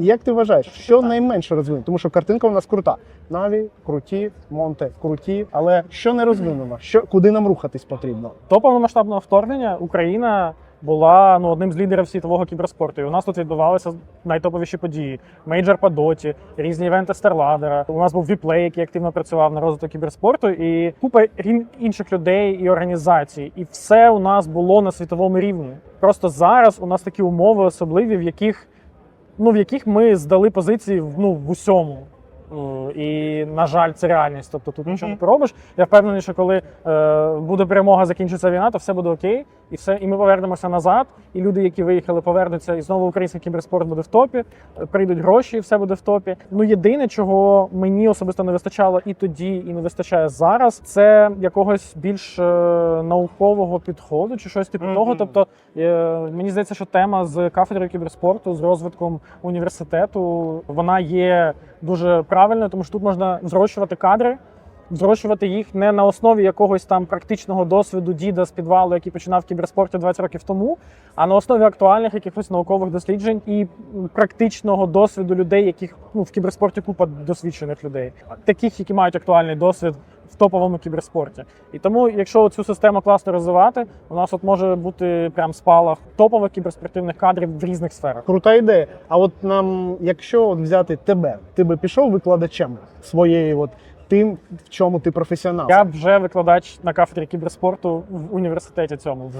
І як ти вважаєш, що найменше розвинено? Тому що картинка у нас крута. Наві, круті, Монте, круті. Але що не розвинено? Що куди нам рухатись потрібно? До повномасштабного вторгнення Україна була ну, одним з лідерів світового кіберспорту. І у нас тут відбувалися найтоповіші події: мейджор по доті, різні івенти Старладера. У нас був віплей, який активно працював на розвиток кіберспорту, і купа інших людей і організацій. І все у нас було на світовому рівні. Просто зараз у нас такі умови особливі, в яких ну в яких ми здали позиції ну, в усьому. Е, І, на жаль, це реальність. Тобто тут нічого не поробиш. Я впевнений, що коли е, буде перемога, закінчиться війна, то все буде окей, і все, і ми повернемося назад. І люди, які виїхали, повернуться, і знову український кіберспорт буде в топі. е, Прийдуть гроші, і все буде в топі. Ну єдине, чого мені особисто не вистачало і тоді, і не вистачає зараз, це якогось більш е, наукового підходу чи щось типу Мгм. того. Тобто е, мені здається, що тема з кафедрою кіберспорту, з розвитком університету, вона є дуже правильно, тому що тут можна зрощувати кадри. Зрощувати їх не на основі якогось там практичного досвіду діда з підвалу, який починав кіберспорті 20 років тому, а на основі актуальних якихось наукових досліджень і практичного досвіду людей, яких ну в кіберспорті купа досвідчених людей, таких, які мають актуальний досвід в топовому кіберспорті. І тому, якщо цю систему класно розвивати, у нас от може бути прям спалах топових кіберспортивних кадрів в різних сферах. Крута ідея. А от нам, якщо от взяти тебе, ти би пішов викладачем своєї, от тим, в чому ти професіонал. Я вже викладач на кафедрі кіберспорту в університеті цьому вже.